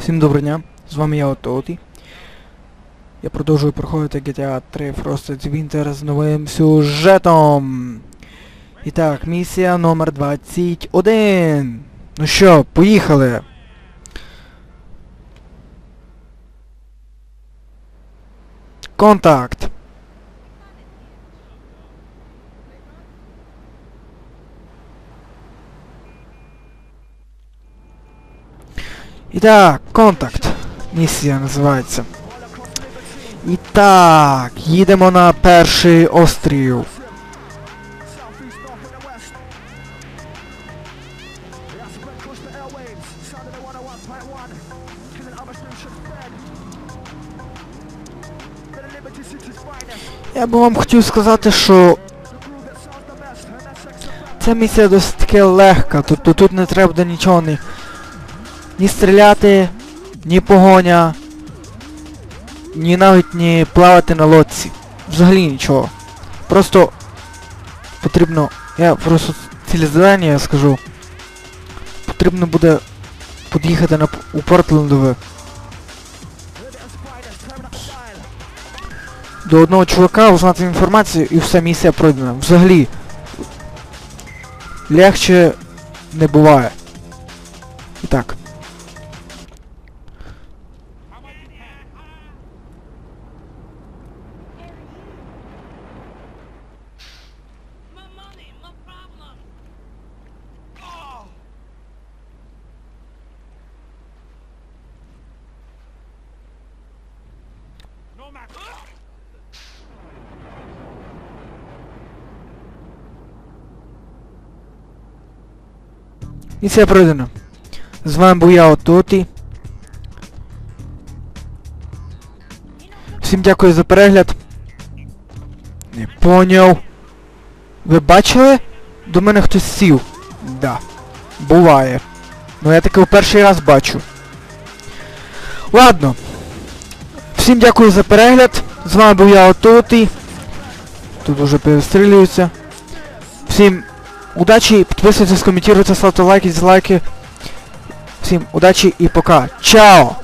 Всім доброго дня, з вами я Ототі. Я продовжую проходити GTA 3 Frosted Winter з новим сюжетом. І так, місія номер 21. Ну що, поїхали. Контакт. І так, контакт. Місія називається. І так, їдемо на перший острів. Я би вам хотів сказати, що ця місія досить таки легка, тобто тут не треба нічого ні, ні стріляти, ні погоня, ні навіть ні плавати на лодці. Взагалі нічого. Просто потрібно. Я просто ціле завдання скажу. Потрібно буде під'їхати на у Портлендове. До одного чувака узнати інформацію і вся місія пройдена. Взагалі. Легче не буває. І так. Matter. Місія пройдена. З вами був я Ототі. Всім дякую за перегляд. Не поняв. Ви бачили? До мене хтось сів. Да. Буває. Ну я таке в перший раз бачу. Ладно. Всім дякую за перегляд. З вами був я Ототи. Тут уже перестрілюються. Всім удачі, підписуйтесь, коментуйте, ставте лайки, дизлайки. Всім удачі і пока. Чао!